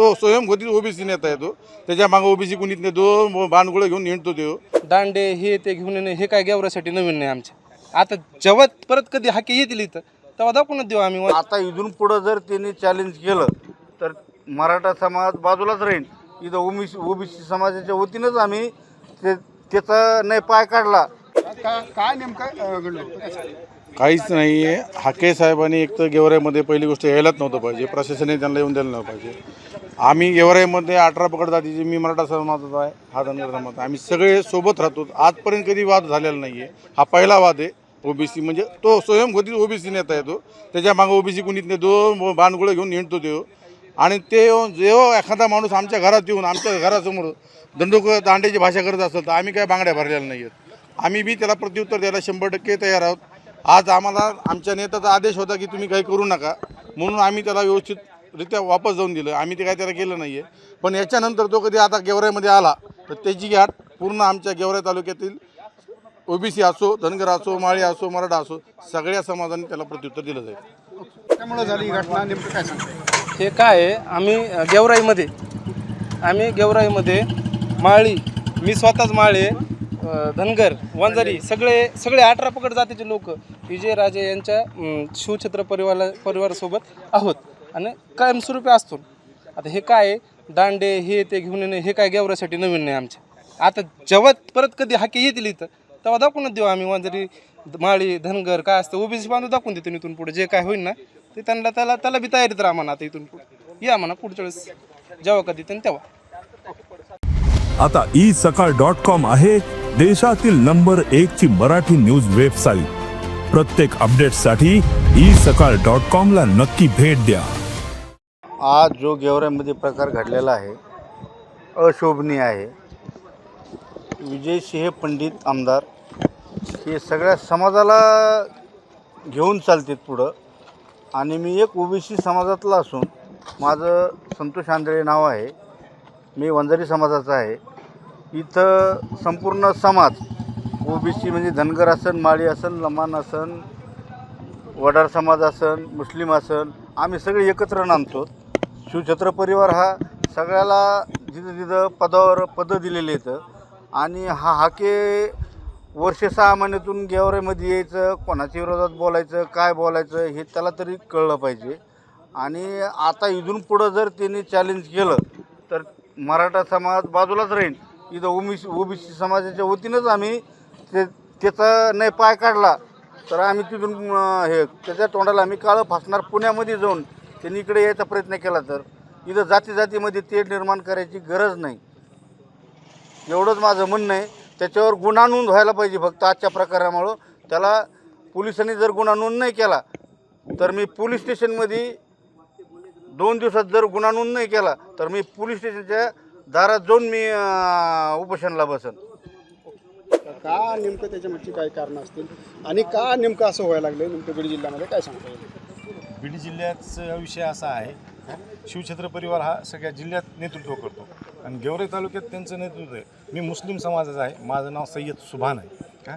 तो स्वयंघोषित ओबीसी नेता आहे तो. त्याच्यामागे ओबीसी कुणीच नेतो बाणगुळं घेऊन हिंडतो तो दांडे हे ते घेऊन येणे हे काय गेवऱ्यासाठी नवीन नाही आमच्या. आता जेव्हा परत कधी हाके येतील इथं तेव्हा दाखवूनच देऊ आम्ही. आता इथून पुढं जर त्यांनी चॅलेंज केलं तर मराठा समाज बाजूलाच राहील. इथं ओबीसी ओबीसी समाजाच्या वतीनंच आम्ही ते त्याचा नाही पाय काढला. काय नेमकं घडलं? काहीच नाही आहे हाके साहेबांनी एक तर गेवराईमध्ये पहिली गोष्ट यायलाच नव्हतं पाहिजे. प्रशासनाने त्यांना येऊन द्यायला नव्हतं पाहिजे. आम्ही गेवराईमध्ये अठरा पकड जातीचे मी मराठा समाजाचा आहे हा धनगर समाज आम्ही सगळे सोबत राहतो. आजपर्यंत कधी वाद झालेला नाही आहे हा पहिला वाद आहे ओबीसी म्हणजे तो स्वयंघोषित ओबीसी नेता आहे तो. त्याच्यामागे ओबीसी कुणीच नेतो बाणगुळं घेऊन हिंडतो तो. आणि ते जेव्हा एखादा माणूस आमच्या घरात येऊन आमच्या घरासमोर दंडोक दांड्याची भाषा करत असेल तर आम्ही काय बांगड्या भरलेल्या नाही आहेत आम्ही बी त्याला प्रत्युत्तर द्यायला शंभर टक्के तयार आहोत. आज आम्हाला आमच्या नेत्याचा आदेश होता की तुम्ही काही करू नका. म्हणून आम्ही त्याला व्यवस्थितरित्या वापस जाऊन दिलं. आम्ही ते काय त्याला केलं नाही आहे पण याच्यानंतर तो कधी आता गेवराईमध्ये आला तर त्याची गाठ पूर्ण आमच्या गेवराई तालुक्यातील ओबीसी असो धनगर असो माळी असो मराठा असो सगळ्या समाजाने त्याला प्रत्युत्तर दिलं जाईल. त्यामुळे झाली ही घटना. नेमकं काय सांगता हे काय आहे? आम्ही गेवराईमध्ये आम्ही गेवराईमध्ये माळी मी स्वतःच माळे धनगर वंजारी सगळे सगळे अठरा पकड जातीचे लोक विजयराजे यांच्या शिवछत्र परिवारा परिवारासोबत आहोत. आणि कायमस्वरूपी असतो. आता हे काय आहे, दांडे हे ते घेऊन येणे हे काय गेवरासाठी नवीन नाही आमच्या. आता जेव्हा परत कधी हाके येतील इथं तेव्हा दाखवूनच देऊ आम्ही. वांजरी माळी धनगर काय असतं ओबीसी बांधून दाखवून देतो इथून पुढे. जे काय होईल ना ते त्यांना त्याला त्याला बी तयारीत राहा म्हणा आता इथून पुढे. या म्हणा पुढच्या वेळेस. जेव्हा कधी त्यांनी तेव्हा. आता ई सकाळ डॉट कॉम आहे देशातील नंबर एक ची मराठी न्यूज वेबसाईट प्रत्येक अपडेटसाठी ई सकाळ डॉट कॉम ला नक्की भेट द्या. आज जो गेवऱ्यामध्ये प्रकार घडलेला आहे अशोभनीय आहे. विजय सिंह पंडित आमदार हे सगळ्या समाजाला घेऊन चालतात पुढं. आणि मी एक ओबीसी समाजातला असून माझं संतोष आंधळे नाव आहे. मी वंजारी समाजाचा आहे. इथं संपूर्ण समाज ओबीसी म्हणजे धनगर असन माळी असन लमान असन वडार समाज असन मुस्लिम असन आम्ही सगळे एकत्र नांदतो शिवछत्र परिवार हा सगळ्याला जिथं तिथं पदावर पदं दिलेले आहेत आणि हा हाके वर्ष सहा महिन्यातून गेवऱ्यामध्ये यायचं कोणाच्या विरोधात बोलायचं काय बोलायचं हे त्याला तरी कळलं पाहिजे. आणि आता इथून पुढं जर त्यांनी चॅलेंज केलं तर मराठा समाज बाजूलाच राहील. इथं ओबीसी ओबीसी समाजाच्या वतीनंच आम्ही ते त्याचा नाही पाय काढला तर आम्ही तिथून हे त्याच्या तोंडाला आम्ही काळं फासणार. पुण्यामध्ये जाऊन त्यांनी इकडे यायचा प्रयत्न केला तर इथं जाती जातीमध्ये तेढ निर्माण करायची गरज नाही. एवढंच माझं म्हणणं आहे. त्याच्यावर गुन्हा नोंद व्हायला पाहिजे फक्त आजच्या प्रकारामुळं. त्याला पोलिसांनी जर गुन्हा नोंद नाही केला तर मी पोलीस स्टेशनमध्ये दोन दिवसात जर गुन्हा नोंद नाही केला तर मी पोलीस स्टेशनच्या दारात जाऊन मी उपोषणला बसन. का नेमकं त्याच्यामागची काय कारणं असतील? आणि का नेमकं असं व्हायला लागलं नेमकं बीड जिल्ह्यामध्ये? काय सांगता येईल? बीड जिल्ह्याचा विषय असा आहे शिवछत्र परिवार हा सगळ्या जिल्ह्यात नेतृत्व करतो. आणि गेवरे तालुक्यात त्यांचं नेतृत्व आहे. मी मुस्लिम समाजाचा आहे. माझं नाव सय्यद सुभान आहे का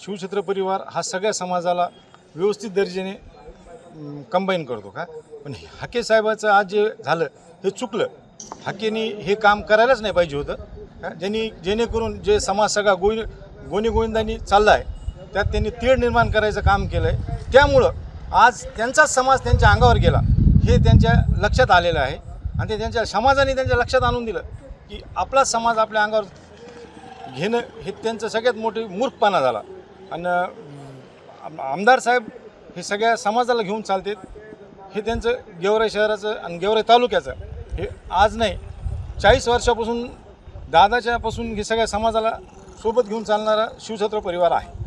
शिवछत्र परिवार हा सगळ्या समाजाला व्यवस्थित दर्जेने कंबाईन करतो का? पण हाके साहेबाचं आज जे झालं हे चुकलं. हाकेनी हे काम करायलाच नाही पाहिजे होतं का ज्यांनी जेणेकरून जे समाज सगळा गोई गोनी गोविंदांनी चालला आहे त्यात त्यांनी तीळ निर्माण करायचं काम केलं आहे त्यामुळं आज त्यांचाच समाज त्यांच्या अंगावर गेला हे त्यांच्या लक्षात आलेलं आहे. आणि ते त्यांच्या समाजाने त्यांच्या लक्षात आणून दिलं की आपला समाज आपल्या अंगावर घेणं हे त्यांचं सगळ्यात मोठी मूर्खपणा झाला. आणि आमदार साहेब हे सगळ्या समाजाला घेऊन चालतात. हे त्यांचं गेवराई शहराचं आणि गेवराई तालुक्याचं हे आज नाही. चाळीस वर्षापासून दादाच्यापासून हे सगळ्या समाजाला सोबत घेऊन चालणारा शिवछत्र परिवार आहे.